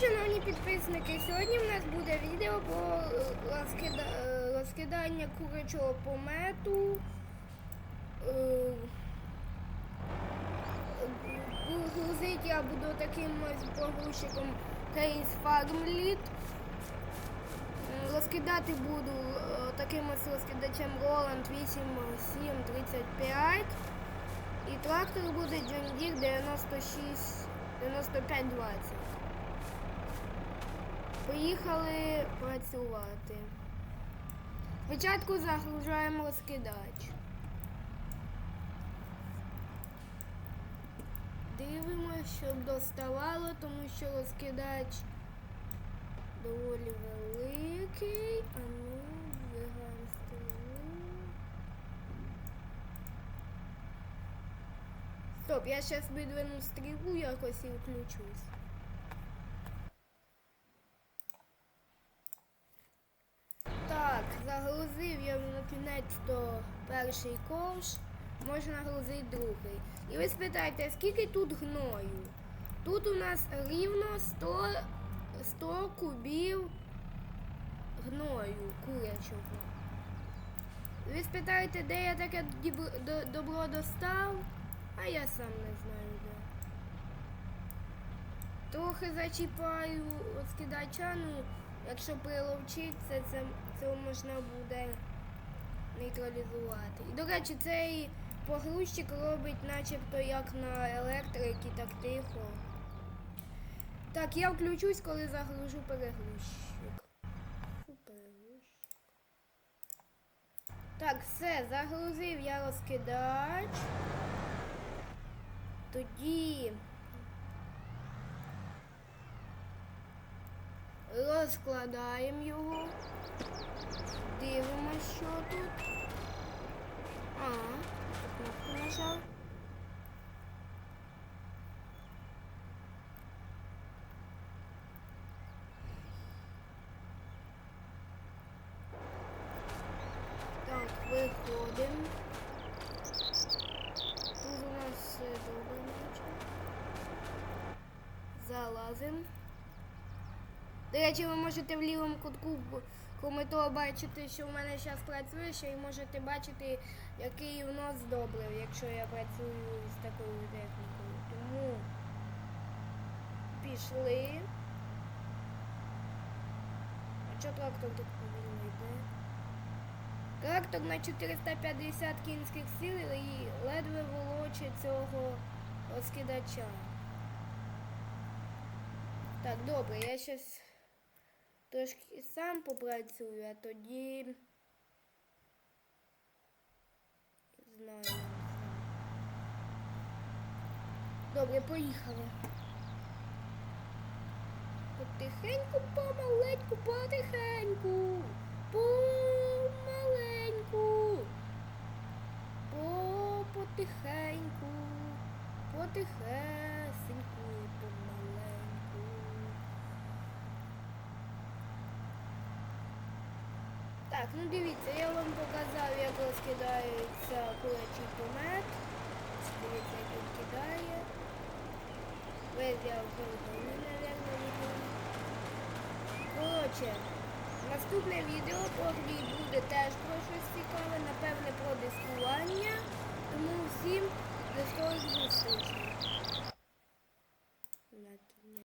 шановні підписники, сьогодні в нас буде відео про е, розкида- е, розкидання курячого помету. Е, Грузить я буду таким ось погрузчиком Case Farm Lead. Е, Розкидати буду е, таким ось розкидачем Roland 8735. І трактор буде John Deere 96 9520. Поїхали працювати. Спочатку загружаємо розкидач. Дивимося, щоб доставало, тому що розкидач доволі великий. А ну, двигаємо стрілу. Стоп, я зараз видвину стрілу якось і включусь. Так, я на кінець то перший ковш, можна грузити другий. І ви спитаєте, скільки тут гною? Тут у нас рівно 100, 100 кубів гною курячого. Ви спитаєте, де я таке добро достав? А я сам не знаю де. Трохи зачіпаю розкидача, ну, якщо приловчиться, це, це можна буде нейтралізувати. І, до речі, цей погрузчик робить начебто як на електрики, так тихо. Так, я включусь, коли загружу перегрузчик. Так, все, загрузив я розкидач. Тоді розкладаємо його. Дивимося, що тут. А, кнопку нажав. Так, виходимо. Тут у нас все добре, наче. Залазимо. До речі, ви можете в лівому кутку, б- бачити, що в мене зараз працює, ще й можете бачити, який внос добрив, якщо я працюю з такою технікою. Тому пішли. А чого трактор тут повільно йде? Трактор на 450 кінських сил і ледве волоче цього розкидача. Так, добре, я щас трошки сам попрацюю, а тоді. Знаю. Добре, поїхали. Потихеньку, помаленьку, потихеньку. Помаленьку. По потихеньку. Потихесеньку, помаленьку. Так, ну дивіться, я вам показав, як розкидається курячий помет. Дивіться, як він кидає. Весь я мабуть, відео. Коротше, наступне відео по грі буде теж про щось цікаве,